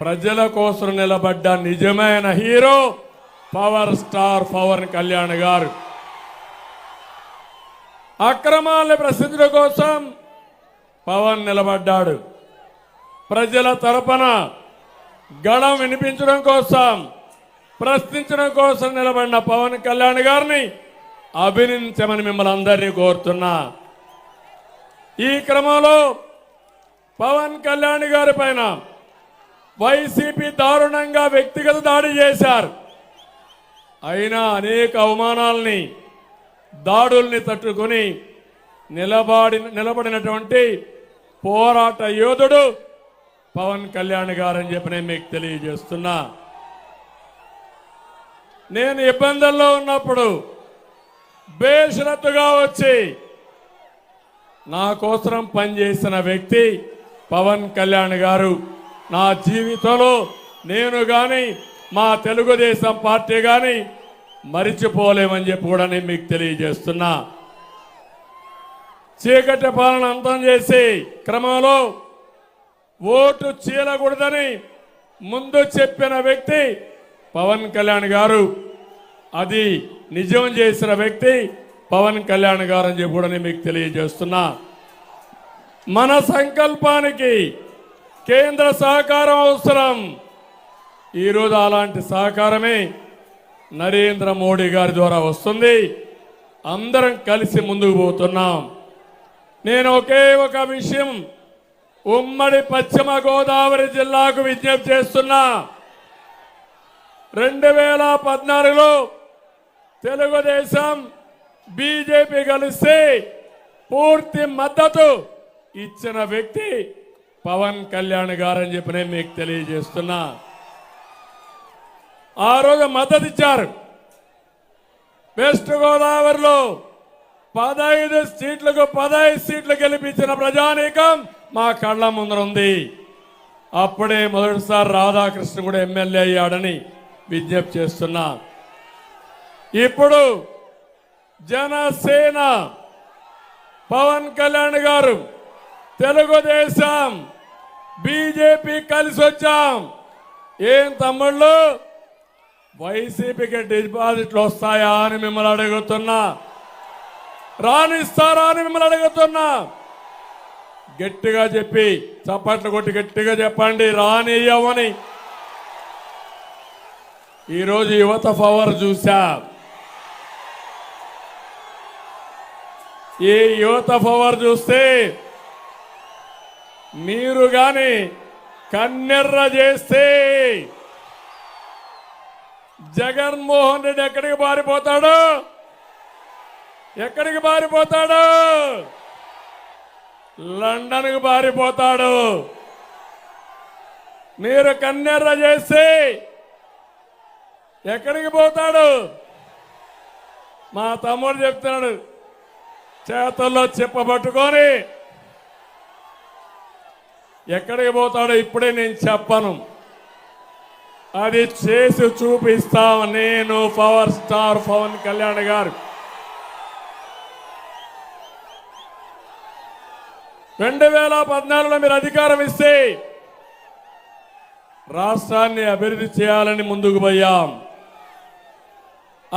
ప్రజల కోసం నిలబడ్డ నిజమైన hero power star Pawan Kalyan garu. అక్రమాలను ప్రసిద్ధుల కోసం పవన్ నిలబడ్డాడు. ప్రజల తరపున గళం వినిపించడం కోసం ప్రశ్నించడం కోసం నిలబడిన పవన్ కళ్యాణ్ గారిని అభినందించమని మిమ్మల్ని అందరినీ కోరుతున్నా. ఈ క్రమంలో పవన్ కళ్యాణ్ గారి పైన వైసీపీ దారుణంగా వ్యక్తిగత దాడి చేశారు. అయినా అనేక అవమానాల్ని దాడుల్ని తట్టుకొని నిలబడి నిలబడినటువంటి పోరాట యోధుడు పవన్ కళ్యాణ్ గారని చెప్పి నేను మీకు తెలియజేస్తున్నా. నేను ఇబ్బందుల్లో ఉన్నప్పుడు బేషరత్తుగా వచ్చి నా కోసం పనిచేసిన వ్యక్తి పవన్ కళ్యాణ్ గారు. నా జీవితంలో నేను కానీ మా తెలుగుదేశం పార్టీ కానీ మరిచిపోలేమని చెప్పి కూడా నేను మీకు తెలియజేస్తున్నా. చీకటి పాలన అంతం చేసి క్రమంలో ఓటు చీలకూడదని ముందు చెప్పిన వ్యక్తి పవన్ కళ్యాణ్ గారు. అది నిజం చేసిన వ్యక్తి పవన్ కళ్యాణ్ గారు అని చెప్పి కూడా నేను మీకు తెలియజేస్తున్నా. మన సంకల్పానికి కేంద్ర సహకారం అవసరం. ఈరోజు అలాంటి సహకారమే నరేంద్ర మోడీ గారి ద్వారా వస్తుంది. అందరం కలిసి ముందుకు పోతున్నాం. నేను ఒకే ఒక విషయం ఉమ్మడి పశ్చిమ గోదావరి జిల్లాకు విజ్ఞప్తి చేస్తున్నా. రెండు వేల పద్నాలుగులో తెలుగుదేశం బీజేపీ కలిసి పూర్తి మద్దతు ఇచ్చిన వ్యక్తి పవన్ కళ్యాణ్ గారని చెప్పి నేను మీకు తెలియజేస్తున్నా. ఆ రోజు మద్దతు ఇచ్చారు. వెస్ట్ గోదావరిలో పదహైదు సీట్లకు పదహైదు సీట్లు గెలిపించిన ప్రజానీకం మా కళ్ళ ముందర ఉంది. అప్పుడే మొదటిసారి రాధాకృష్ణ కూడా ఎమ్మెల్యే అయ్యాడని విజ్ఞప్తి చేస్తున్నా. ఇప్పుడు జనసేన పవన్ కళ్యాణ్ గారు తెలుగుదేశం. బీజేపీ కలిసి వచ్చాం. ఏం తమ్ముళ్ళు? వైసీపీకి డిపాజిట్లు వస్తాయా అని మిమ్మల్ని అడుగుతున్నా. రానిస్తారా అని మిమ్మల్ని అడుగుతున్నా. గట్టిగా చెప్పి చప్పట్లు కొట్టి గట్టిగా చెప్పండి రానియ్యమని ఈరోజు యువత పవర్ చూసా ఈ యువత పవర్ చూస్తే మీరు గాని కన్నెర్ర చేస్తే జగన్మోహన్ రెడ్డి ఎక్కడికి పారిపోతాడు? ఎక్కడికి పారిపోతాడు? లండన్కి పారిపోతాడు. మీరు కన్నెర్ర చేస్తే ఎక్కడికి పోతాడు? మా తమ్ముడు చెప్తున్నాడు చేతల్లో చెప్పబట్టుకొని ఎక్కడికి పోతాడో ఇప్పుడే నేను చెప్పను. అది చేసి చూపిస్తాం నేను పవర్ స్టార్ పవన్ కళ్యాణ్ గారు. రెండు వేల పద్నాలుగులో మీరు అధికారం ఇస్తే రాష్ట్రాన్ని అభివృద్ధి చేయాలని ముందుకు పోయాం.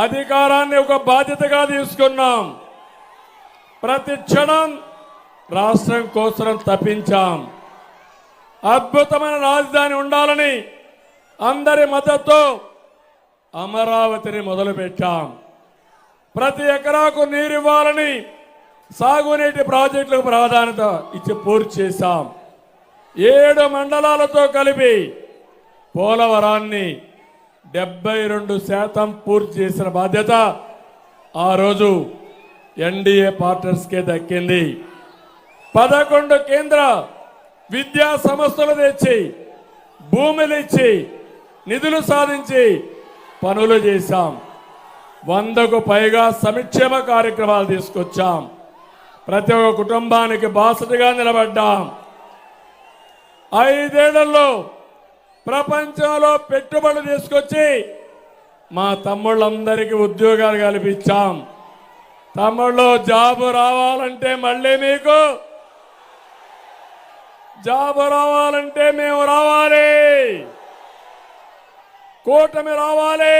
అధికారాన్ని ఒక బాధ్యతగా తీసుకున్నాం. ప్రతి క్షణం రాష్ట్రం కోసం తప్పించాం. అద్భుతమైన రాజధాని ఉండాలని అందరి మద్దతు అమరావతిని మొదలుపెట్టాం. ప్రతి ఎకరాకు నీరు ఇవ్వాలని సాగునీటి ప్రాజెక్టులకు ప్రాధాన్యత ఇచ్చి పూర్తి చేశాం. ఏడు మండలాలతో కలిపి పోలవరాన్ని డెబ్బై రెండు శాతం పూర్తి చేసిన బాధ్యత ఆ రోజు ఎన్డీఏ పార్టర్స్కే దక్కింది. పదకొండు కేంద్ర విద్యా సంస్థలు తెచ్చి భూములు ఇచ్చి నిధులు సాధించి పనులు చేశాం. వందకు పైగా సంక్షేమ కార్యక్రమాలు తీసుకొచ్చాం. ప్రతి ఒక్క కుటుంబానికి బాసటగా నిలబడ్డాం. ఐదేళ్ళలో ప్రపంచంలో పెట్టుబడులు తీసుకొచ్చి మా తమ్ముళ్ళందరికీ ఉద్యోగాలు కల్పించాం. తమ్ముళ్ళు జాబు రావాలంటే మళ్ళీ మీకు जाब रावे मैं रावाले कोटमे रावाले